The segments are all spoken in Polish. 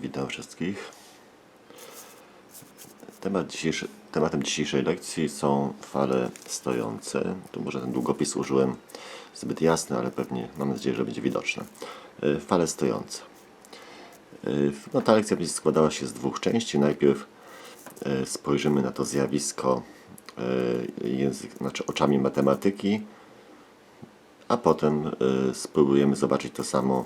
Witam wszystkich. Temat dzisiejszy, tematem dzisiejszej lekcji są fale stojące. Tu może ten długopis użyłem zbyt jasny, ale pewnie mam nadzieję, że będzie widoczne. Fale stojące. E, No, ta lekcja będzie składała się z dwóch części. Najpierw e, spojrzymy na to zjawisko e, język, znaczy oczami matematyki, a potem spróbujemy zobaczyć to samo.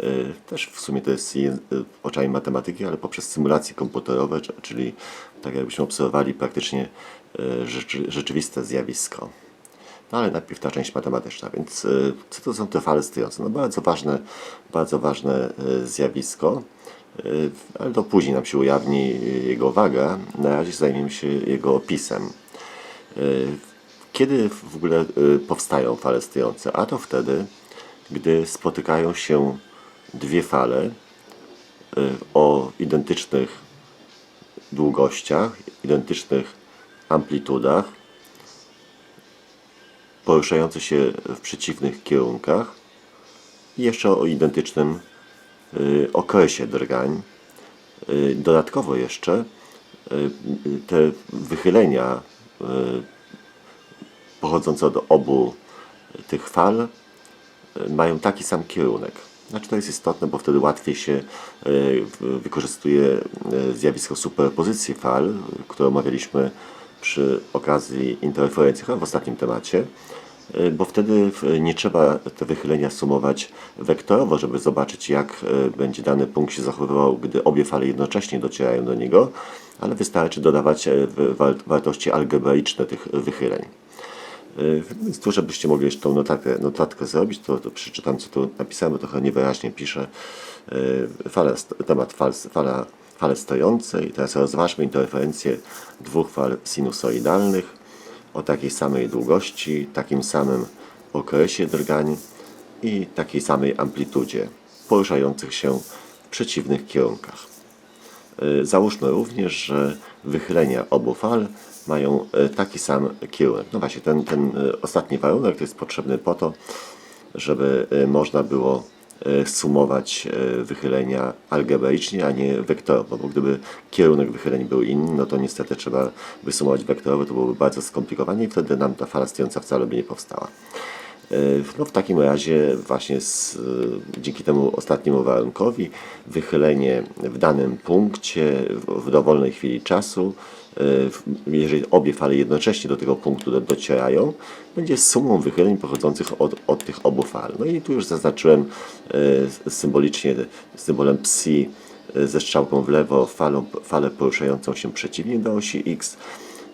Y, też w sumie to jest je- y, oczami matematyki, ale poprzez symulacje komputerowe, czy- czyli tak jakbyśmy obserwowali praktycznie rzeczy, rzeczywiste zjawisko. No ale najpierw ta część matematyczna, więc co to są te fale stojące? No bardzo ważne, bardzo ważne zjawisko, ale to później nam się ujawni jego waga. Na razie zajmiemy się jego opisem. Kiedy w ogóle powstają fale stojące? A to wtedy, gdy spotykają się dwie fale y, o identycznych długościach, identycznych amplitudach, poruszające się w przeciwnych kierunkach i jeszcze o identycznym y, okresie drgań. Y, Dodatkowo jeszcze te wychylenia pochodzące od obu tych fal mają taki sam kierunek. Znaczy to jest istotne, bo wtedy łatwiej się w- wykorzystuje y, zjawisko superpozycji fal, które omawialiśmy przy okazji interferencji chyba w ostatnim temacie, y, bo wtedy nie trzeba te wychylenia sumować wektorowo, żeby zobaczyć jak będzie dany punkt się zachowywał, gdy obie fale jednocześnie docierają do niego, ale wystarczy dodawać e, wartości algebraiczne tych wychyleń. Y, Więc tu, żebyście mogli jeszcze tą notatkę, notatkę zrobić, to, to przeczytam, co tu napisałem, trochę niewyraźnie piszę. Y, Fale, temat fal, fala, fale stojące i teraz rozważmy interferencję dwóch fal sinusoidalnych o takiej samej długości, takim samym okresie drgań i takiej samej amplitudzie, poruszających się w przeciwnych kierunkach. Y, Załóżmy również, że wychylenia obu fal mają y, taki sam kierunek. No właśnie, ten, ten y, ostatni warunek jest potrzebny po to, żeby y, można było sumować wychylenia algebraicznie, a nie wektorowo, bo gdyby kierunek wychyleń był inny, no to niestety trzeba by sumować wektorowo, to byłoby bardzo skomplikowanie i wtedy nam ta fala stojąca wcale by nie powstała. Y, No w takim razie właśnie z, y, dzięki temu ostatniemu warunkowi wychylenie w danym punkcie w, dowolnej chwili czasu, w- jeżeli obie fale jednocześnie do tego punktu do, docierają, będzie sumą wychyleń pochodzących od, od tych obu fal. No i tu już zaznaczyłem symbolicznie symbolem psi ze strzałką w lewo falą, falę poruszającą się przeciwnie do osi x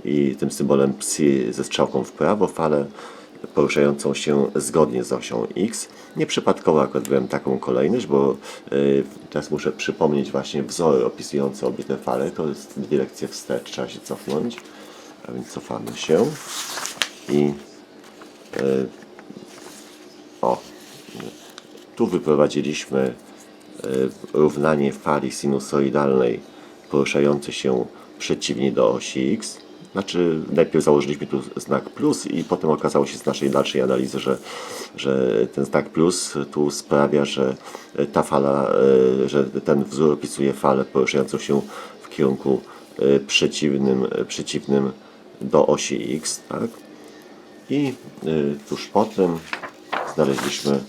i tym symbolem psi ze strzałką w prawo falę poruszającą się zgodnie z osią X. Nieprzypadkowo akurat taką kolejność, bo y, teraz muszę przypomnieć właśnie wzory opisujące obie te fale. To jest dwie lekcje wstecz, trzeba się cofnąć. A więc cofamy się i y, o, tu wyprowadziliśmy y, równanie fali sinusoidalnej poruszającej się przeciwnie do osi x. Znaczy, najpierw założyliśmy tu znak plus i potem okazało się z naszej dalszej analizy, że, że ten znak plus tu sprawia, że ta fala, y, że ten wzór opisuje falę poruszającą się w kierunku y, przeciwnym, przeciwnym do osi x, tak? I tuż potem znaleźliśmy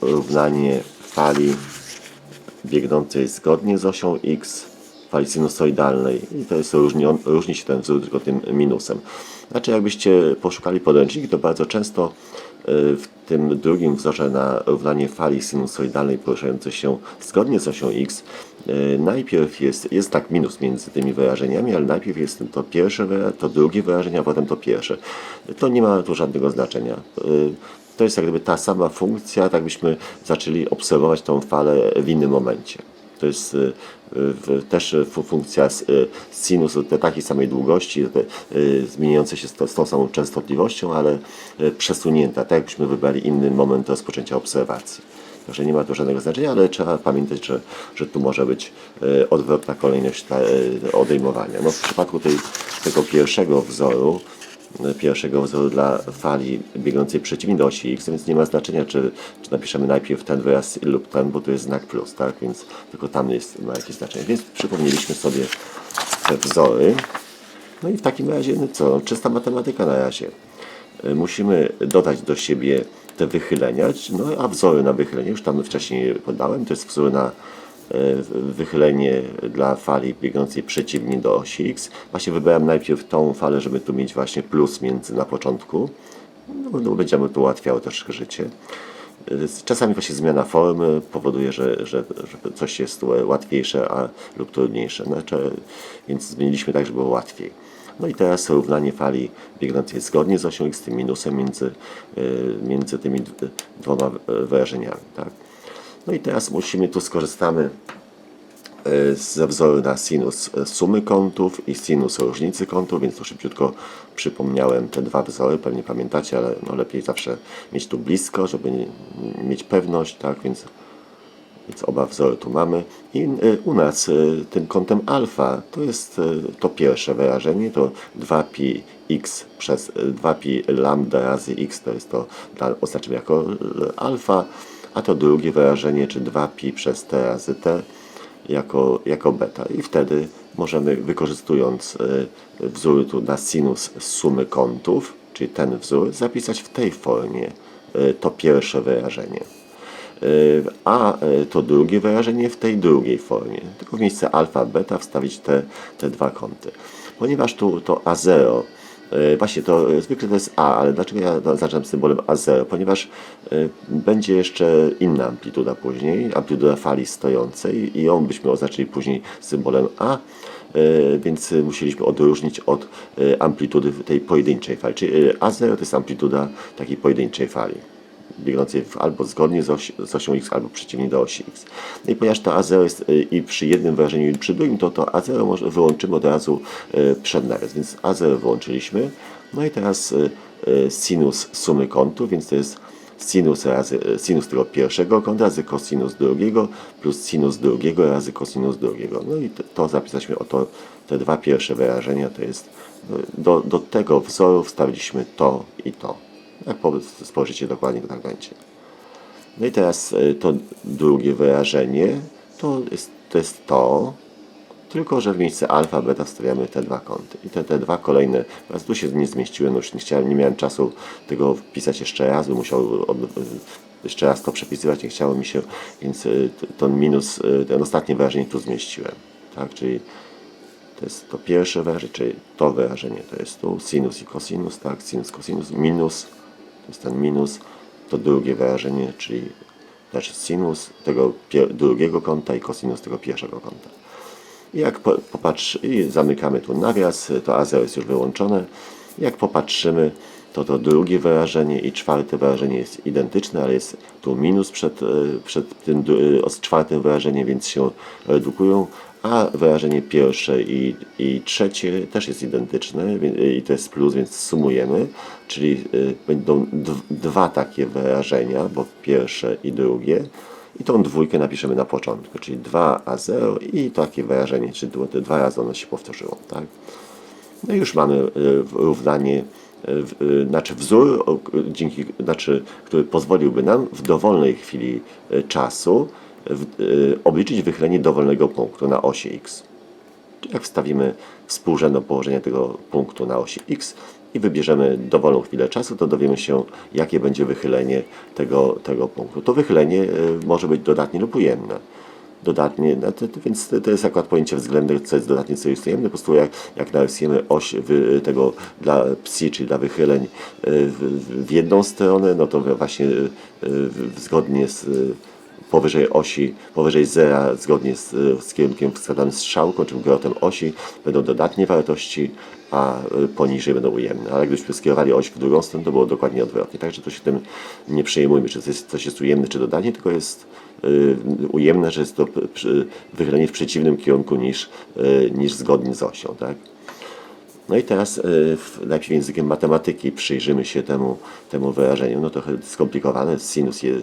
równanie fali biegnącej zgodnie z osią x, fali sinusoidalnej i to jest różni, różni się ten wzór tylko tym minusem. Znaczy jakbyście poszukali podręczniki, to bardzo często y, w tym drugim wzorze na równanie fali sinusoidalnej poruszającej się zgodnie z osią x y, najpierw jest, jest tak minus między tymi wyrażeniami, ale najpierw jest to pierwsze, to drugie wyrażenie, a potem to pierwsze. To nie ma tu żadnego znaczenia. Y, to jest jak gdyby ta sama funkcja, tak byśmy zaczęli obserwować tą falę w innym momencie. To jest też fu- funkcja y, sinusu te takiej samej długości, te, y, się z, to, z tą samą częstotliwością, ale y, przesunięta, tak jakbyśmy wybrali inny moment rozpoczęcia obserwacji. Także nie ma to żadnego znaczenia, ale trzeba pamiętać, że, że tu może być odwrotna kolejność odejmowania. No, w przypadku tej, tego pierwszego wzoru pierwszego wzoru dla fali biegnącej przeciwnie do osi x, więc nie ma znaczenia, czy, czy napiszemy najpierw ten wyraz lub ten, bo to jest znak plus, tak? Więc tylko tam jest, ma jakieś znaczenie. Więc przypomnieliśmy sobie te wzory. No i w takim razie, no co, czysta matematyka na razie. E, Musimy dodać do siebie te wychylenia, no a wzory na wychylenie, już tam wcześniej podałem, to jest wzór na e, wychylenie dla fali biegnącej przeciwnie do osi x. Właśnie wybrałem najpierw tą falę, żeby tu mieć właśnie plus między na początku. No, no będziemy tu ułatwiało troszkę życie. E, Czasami właśnie zmiana formy powoduje, że, że, że coś jest łatwiejsze a, lub trudniejsze. Znaczy, więc zmieniliśmy tak, żeby było łatwiej. No i teraz równanie fali biegnącej zgodnie z osią x tym minusem między, między tymi dwoma wyrażeniami. Tak? No i teraz musimy, tu skorzystamy y, ze wzoru na sinus y, sumy kątów i sinus różnicy kątów, więc tu szybciutko przypomniałem te dwa wzory, pewnie pamiętacie, ale no lepiej zawsze mieć tu blisko, żeby mieć pewność, tak, więc więc oba wzory tu mamy. I y, u nas tym kątem alfa to jest to pierwsze wyrażenie, to 2pi x przez y, 2pi lambda razy x, to jest to, dla, oznaczymy jako alfa, a to drugie wyrażenie, czy 2pi przez t razy t jako, jako beta. I wtedy możemy, wykorzystując y, wzór tu na sinus sumy kątów, czyli ten wzór, zapisać w tej formie y, to pierwsze wyrażenie y, a to drugie wyrażenie w tej drugiej formie. Tylko w miejsce alfa, beta wstawić te, te dwa kąty. Ponieważ tu to A0, y, właśnie to y, zwykle to jest A, ale dlaczego ja zaznaczam symbolem A0? Ponieważ y, będzie jeszcze inna amplituda później, amplituda fali stojącej i ją byśmy oznaczyli później symbolem A, więc musieliśmy odróżnić od amplitudy tej pojedynczej fali. Czyli y, A0 to jest amplituda takiej pojedynczej fali biegnącej albo zgodnie z, z osią x, albo przeciwnie do osi x. I ponieważ to A0 jest y, i przy jednym wyrażeniu i przy drugim, to to A0 może wyłączymy od razu y, przed nawias, więc A0 wyłączyliśmy. No i teraz y, sinus sumy kątów, więc to jest sinus razy sinus tego pierwszego kąta razy kosinus drugiego plus sinus drugiego razy kosinus drugiego. No i to, to zapisaliśmy oto te dwa pierwsze wyrażenia, to jest do, do tego wzoru wstawiliśmy to i to. Spojrzycie dokładnie, to tak będzie. No i teraz y, to drugie wyrażenie to jest to, jest to tylko że w miejsce alfa, beta wstawiamy te dwa kąty. I te, te dwa kolejne, teraz tu się nie zmieściłem, już nie, chciałem, nie miałem czasu tego wpisać jeszcze raz, bym musiał od, jeszcze raz to przepisywać, nie chciało mi się, więc t- ten minus, ten ostatnie wyrażenie tu zmieściłem. Tak, czyli to jest to pierwsze wyrażenie, czyli to wyrażenie to jest tu sinus i cosinus, tak, sinus, cosinus, minus, jest ten minus, to drugie wyrażenie, czyli znaczy sinus tego drugiego kąta i cosinus tego pierwszego kąta. I jak po, popatrz, i zamykamy tu nawias, to A0 jest już wyłączone. Jak popatrzymy, to to drugie wyrażenie i czwarte wyrażenie jest identyczne, ale jest tu minus przed, e, przed tym e, czwartym wyrażeniem, więc się redukują, a wyrażenie pierwsze i, i trzecie też jest identyczne i to jest plus, więc sumujemy, czyli e, będą dwa takie wyrażenia, bo pierwsze i drugie. I tą dwójkę napiszemy na początku, czyli 2a0 i takie wyrażenie, czyli dwa- dwa razy ono się powtórzyło. Tak? No i już mamy y, równanie, y, y, znaczy wzór, dzięki, znaczy, który pozwoliłby nam w dowolnej chwili y, czasu y, obliczyć wychylenie dowolnego punktu na osi x. Jak wstawimy współrzędne położenie tego punktu na osi x i wybierzemy dowolną chwilę czasu, to dowiemy się, jakie będzie wychylenie tego, tego punktu. To wychylenie y, może być dodatnie lub ujemne. Dodatnie, no więc to jest akurat pojęcie względne, co jest dodatnie, co jest ujemne. Po prostu jak, jak narysujemy oś wy, tego dla psi, czyli dla wychyleń y, w, w jedną stronę, no to właśnie y, y, zgodnie z y, powyżej osi, powyżej zera, zgodnie z, z kierunkiem wskazanym strzałką, czy grotem osi, będą dodatnie wartości, a y, poniżej będą ujemne. Ale gdybyśmy skierowali oś w drugą stronę, to było dokładnie odwrotnie. Także to się tym nie przejmujmy, czy coś jest, coś jest ujemne, czy dodatnie, tylko jest y, ujemne, że jest to wychylenie w przeciwnym kierunku niż, y, niż zgodnie z osią. Tak? No i teraz w- najpierw językiem matematyki przyjrzymy się temu, temu wyrażeniu. No trochę skomplikowane. Sinus je,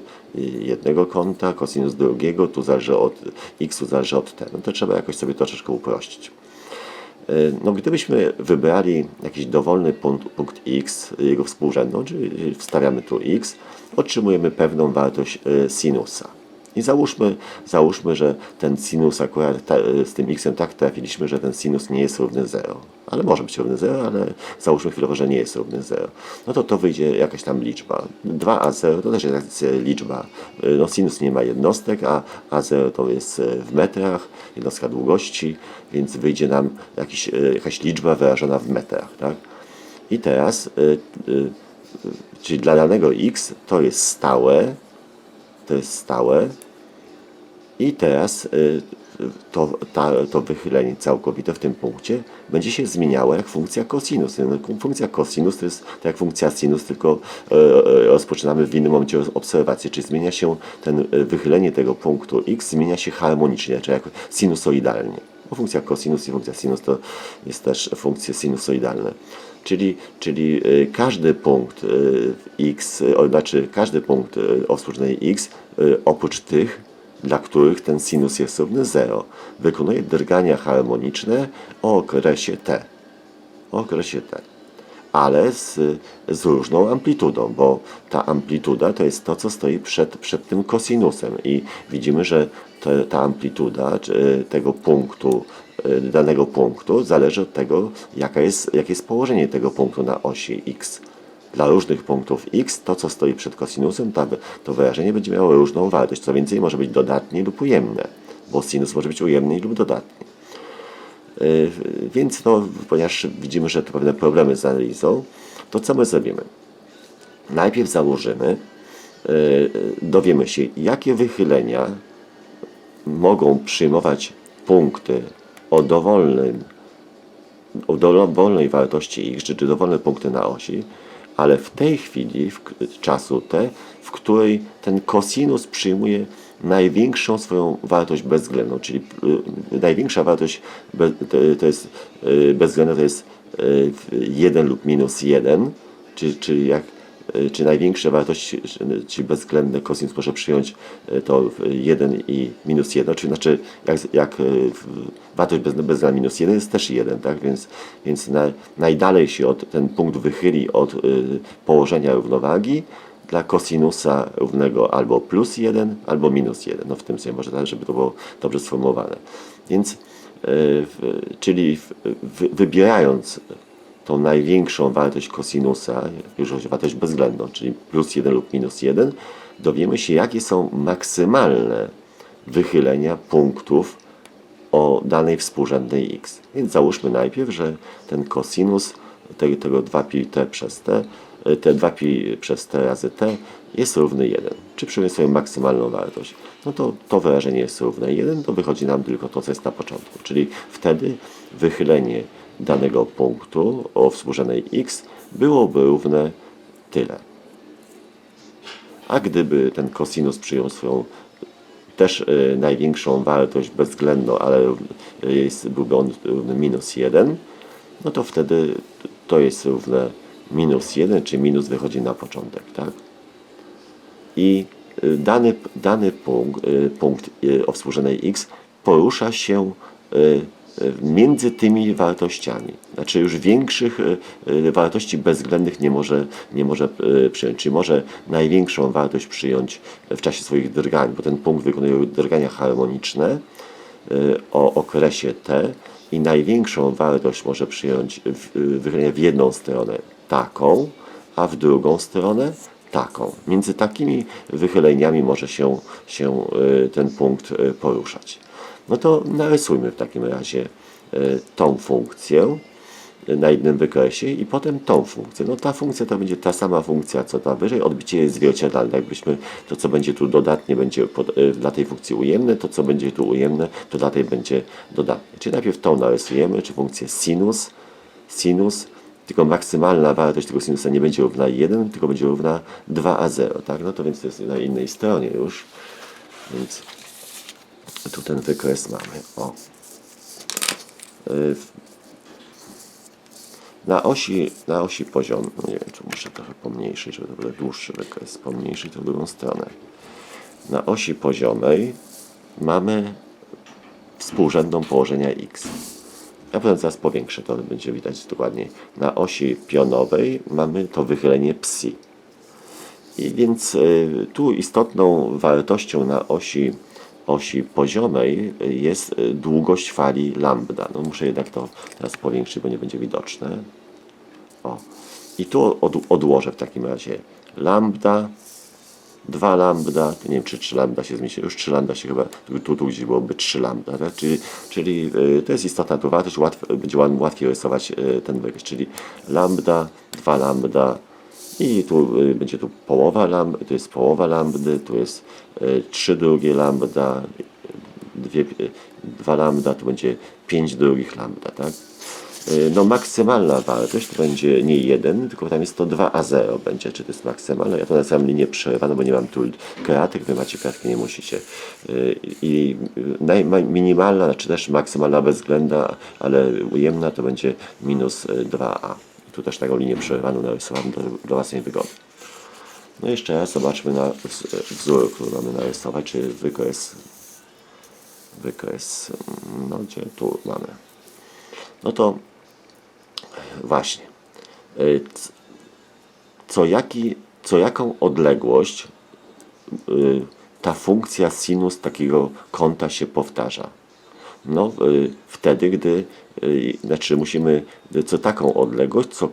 jednego kąta, kosinus drugiego, tu zależy od x, tu zależy od t. No to trzeba jakoś sobie troszeczkę uprościć. No, gdybyśmy wybrali jakiś dowolny punkt, punkt x, jego współrzędną, czyli wstawiamy tu x, otrzymujemy pewną wartość e, sinusa. I załóżmy, załóżmy, że ten sinus akurat ta, z tym x tak trafiliśmy, że ten sinus nie jest równy 0. Ale może być równy 0, ale załóżmy chwilowo, że nie jest równy 0. No to to wyjdzie jakaś tam liczba. 2a0 to też jest liczba. No sinus nie ma jednostek, a a0 to jest w metrach, jednostka długości, więc wyjdzie nam jakiś, jakaś liczba wyrażona w metrach. Tak? I teraz, czyli dla danego x to jest stałe, to jest stałe, i teraz y, to, ta, to wychylenie całkowite w tym punkcie będzie się zmieniało jak funkcja cosinus. Funkcja cosinus to jest tak jak funkcja sinus, tylko e, e, rozpoczynamy w innym momencie obserwacji, czyli zmienia się ten wychylenie tego punktu x zmienia się harmonicznie, czyli jak sinusoidalnie. Bo funkcja cosinus i funkcja sinus to jest też funkcje sinusoidalne. Czyli, czyli każdy punkt x, znaczy każdy punkt o x oprócz tych dla których ten sinus jest równy 0. Wykonuje drgania harmoniczne o okresie t. O okresie t. Ale z, z różną amplitudą, bo ta amplituda to jest to, co stoi przed, przed tym kosinusem. I widzimy, że te, ta amplituda tego punktu, e, danego punktu zależy od tego, jaka jest, jakie jest położenie tego punktu na osi x dla różnych punktów x, to co stoi przed kosinusem, to, to wyrażenie będzie miało różną wartość. Co więcej, może być dodatnie lub ujemne, bo sinus może być ujemny lub dodatni. Yy, więc no, ponieważ widzimy, że to pewne problemy z analizą, to co my zrobimy? Najpierw założymy, yy, dowiemy się, jakie wychylenia mogą przyjmować punkty o dowolnym o dowolnej wartości x, czy dowolne punkty na osi, ale w tej chwili, w czasu t, w której ten kosinus przyjmuje największą swoją wartość bezwzględną, czyli y, największa wartość be, to, to jest y, bezwzględna to jest y, 1 lub minus 1, czyli, czyli jak czy największe wartości, czy bezwzględny kosinus może przyjąć y, to 1 i minus 1, czyli znaczy jak, jak y, wartość bezwzględna minus 1 jest też 1, tak? więc, więc na, najdalej się od, ten punkt wychyli od y, położenia równowagi dla kosinusa równego albo plus 1, albo minus 1. No w tym sensie może tak, żeby to było dobrze sformułowane. Więc, y, w, czyli w, w, wybierając tą największą wartość kosinusa, już wartość bezwzględną, czyli plus 1 lub minus 1, dowiemy się, jakie są maksymalne wychylenia punktów o danej współrzędnej x. Więc załóżmy najpierw, że ten kosinus tego, tego 2pi t przez t, te 2pi przez t razy t jest równy 1. Czy przyjmiemy sobie maksymalną wartość? No to to wyrażenie jest równe 1, to wychodzi nam tylko to, co jest na początku. Czyli wtedy wychylenie danego punktu o współrzędnej x byłoby równe tyle. A gdyby ten kosinus przyjął swoją też y, największą wartość bezwzględną, ale jest, byłby on równy minus 1, no to wtedy to jest równe minus 1, czy minus wychodzi na początek, tak? I y, dany, dany punkt, y, punkt o współrzędnej x porusza się między tymi wartościami. Znaczy już większych e, e, wartości bezwzględnych nie może, nie może e, przyjąć. Czyli może największą wartość przyjąć w czasie swoich drgań, bo ten punkt wykonuje drgania harmoniczne o okresie t i największą wartość może przyjąć w jedną stronę taką, a w drugą stronę taką. Między takimi wychyleniami może się, się ten punkt poruszać. No to narysujmy w takim razie e, tą funkcję na jednym wykresie i potem tą funkcję. No ta funkcja to będzie ta sama funkcja, co ta wyżej, odbicie jest zwierciadlane. Jakbyśmy to, co będzie tu dodatnie, będzie pod, y, dla tej funkcji ujemne, to, co będzie tu ujemne, to dla tej będzie dodatnie. Czyli najpierw tą narysujemy, czy funkcję sinus, sinus, tylko maksymalna wartość tego sinusa nie będzie równa 1, tylko będzie równa 2a0, tak? No to więc to jest na innej stronie już, więc tu ten wykres mamy. O. Y, na osi, na osi poziom, no nie wiem, czy muszę trochę pomniejszyć, żeby to był dłuższy wykres, pomniejszyć w drugą stronę. Na osi poziomej mamy współrzędną położenia x. Ja potem zaraz powiększę, to będzie widać dokładniej. Na osi pionowej mamy to wychylenie psi. I więc y, tu istotną wartością na osi, osi poziomej jest y, długość fali lambda. No muszę jednak to teraz powiększyć, bo nie będzie widoczne. O. I tu od, odłożę w takim razie lambda, 2 lambda, nie wiem czy 3 lambda się zmieści, już 3 lambda się chyba, tu, tu, gdzieś byłoby 3 lambda, tak? czyli, czyli y, to jest istotna tu wartość, łatw, będzie łat- łatwiej rysować y, ten wykres, czyli lambda, 2 lambda i tu y, będzie tu połowa lambda, tu jest połowa lambdy, tu jest y, 3 drugie lambda, dwie, y, 2 lambda, tu będzie 5 drugich lambda, tak? No maksymalna wartość to będzie nie 1, tylko tam jest to 2A0 będzie, czy to jest maksymalne. Ja to nazywam linię przerywaną, bo nie mam tu kratek, wy macie kratki, nie musicie. I minimalna, czy też maksymalna bezwzględna, ale ujemna to będzie minus y, 2A. Tu też taką linię przerywaną narysowałem do, do własnej wygody. No i jeszcze raz zobaczmy na wz- wzór, który mamy narysować, czy wykres, wykres, mm, no gdzie tu mamy. No to właśnie. Y, Co, jaki, co jaką odległość y, ta funkcja sinus takiego kąta się powtarza? No, y, wtedy, gdy, znaczy musimy, co taką odległość, co